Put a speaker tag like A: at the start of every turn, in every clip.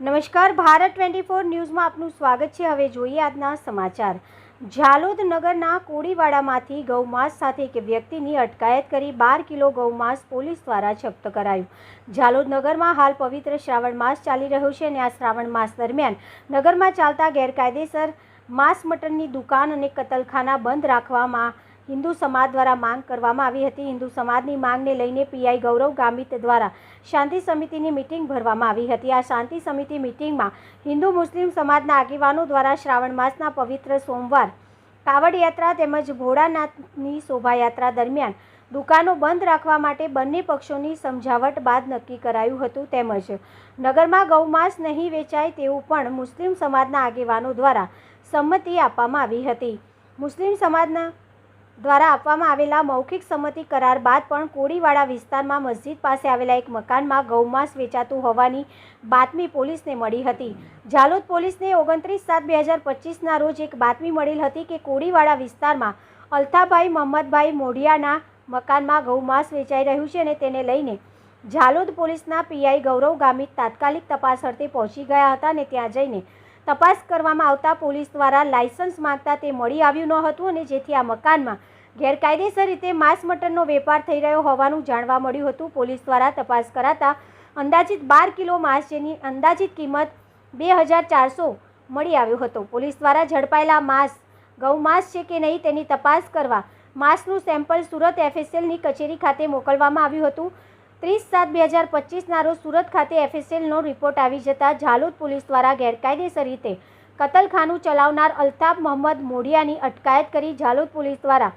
A: નમસ્કાર, Bharat twenty four ન્યૂઝમાં આપનું સ્વાગત છે. હવે જોઈએ આજના સમાચાર. ઝાલોદ નગરના કોળીવાડામાંથી ગૌમાંસ સાથે એક વ્યક્તિની અટકાયત કરી બાર કિલો ગૌમાંસ પોલીસ દ્વારા જપ્ત કરાયું. ઝાલોદ નગરમાં હાલ પવિત્ર શ્રાવણ માસ ચાલી રહ્યો છે અને આ શ્રાવણ માસ દરમિયાન નગરમાં ચાલતા ગેરકાયદેસર માંસ મટનની દુકાન અને કતલખાના બંધ રાખવામાં હિન્દુ સમાજ દ્વારા માંગ કરવામાં આવી હતી. હિન્દુ સમાજની માંગને લઈને પીઆઈ ગૌરવ ગામિત દ્વારા શાંતિ સમિતિની મિટિંગ ભરવામાં આવી હતી. આ શાંતિ સમિતિ મિટિંગમાં હિન્દુ મુસ્લિમ સમાજના આગેવાનો દ્વારા શ્રાવણ માસના પવિત્ર સોમવાર કાવડ યાત્રા તેમજ ભોળાનાથની શોભાયાત્રા દરમિયાન દુકાનો બંધ રાખવા માટે બંને પક્ષોની સમજાવટ બાદ નક્કી કરાયું હતું. તેમજ નગરમાં ગૌમાંસ નહીં વેચાય તેવું પણ મુસ્લિમ સમાજના આગેવાનો દ્વારા સંમતિ આપવામાં આવી હતી. મુસ્લિમ સમાજના દ્વારા આપવામાં આવેલા મૌખિક સંમતિ કરાર બાદ પણ કોળીવાડા વિસ્તારમાં મસ્જિદ પાસે આવેલા એક મકાનમાં ગૌમાંસ વેચાતું હોવાની બાતમી પોલીસને મળી હતી. ઝાલોદ પોલીસને ઓગણત્રીસ સાત બે હજાર પચીસના રોજ એક બાતમી મળેલ હતી કે કોળીવાડા વિસ્તારમાં અલ્થાભાઈ મોહમ્મદભાઈ મોઢિયાના મકાનમાં ગૌમાંસ વેચાઈ રહ્યું છે અને તેને લઈને ઝાલોદ પોલીસના પીઆઈ ગૌરવ ગામિત તાત્કાલિક તપાસ અર્થે પહોંચી ગયા હતા અને ત્યાં જઈને તપાસ કરવામાં આવતા પોલીસ દ્વારા લાયસન્સ માંગતા તે મળી આવ્યું ન હતું અને જેથી આ મકાનમાં ગેરકાયદેસર રીતે માંસ મટનનો વેપાર થઈ રહ્યો હોવાનું જાણવા મળ્યું હતું. પોલીસ દ્વારા તપાસ કરાતા અંદાજિત બાર કિલો માંસ જેની અંદાજિત કિંમત બે હજાર ચારસો મળી આવ્યો હતો. પોલીસ દ્વારા ઝડપાયેલા માંસ ગૌમાંસ છે કે નહીં તેની તપાસ કરવા માંસનું સેમ્પલ સુરત એફએસએલની કચેરી ખાતે મોકલવામાં આવ્યું હતું. ત્રીસ સાત બે હજાર પચીસના રોજ સુરત ખાતે એફએસએલનો રિપોર્ટ આવી જતા ઝાલોદ પોલીસ દ્વારા ગેરકાયદેસર રીતે કતલખાનું ચલાવનાર અલ્તાફ મોહમ્મદ મોડિયાની અટકાયત કરી ઝાલોદ પોલીસ દ્વારા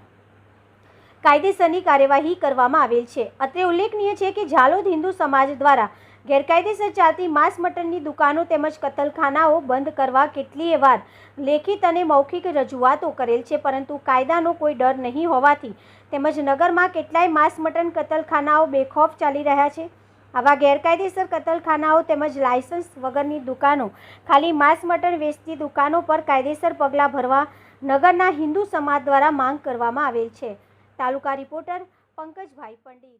A: કાયદેસરની કાર્યવાહી કરવામાં આવેલ છે. અત્રે ઉલ્લેખનીય છે કે ઝાલોદ હિન્દુ સમાજ દ્વારા ગેરકાયદેસર ચાલતી માંસ મટનની દુકાનો તેમજ કતલખાનાઓ બંધ કરવા કેટલીય વાર લેખિત અને મૌખિક રજૂઆતો કરેલ છે, પરંતુ કાયદાનો કોઈ ડર નહીં હોવાથી તેમજ નગરમાં કેટલાય માંસ મટન કતલખાનાઓ બેખોફ ચાલી રહ્યા છે. આવા ગેરકાયદેસર કતલખાનાઓ તેમજ લાયસન્સ વગરની દુકાનો, ખાલી માંસ મટન વેચતી દુકાનો પર કાયદેસર પગલાં ભરવા નગરના હિન્દુ સમાજ દ્વારા માંગ કરવામાં આવેલ છે. તાલુકા રિપોર્ટર પંકજભાઈ પંડિત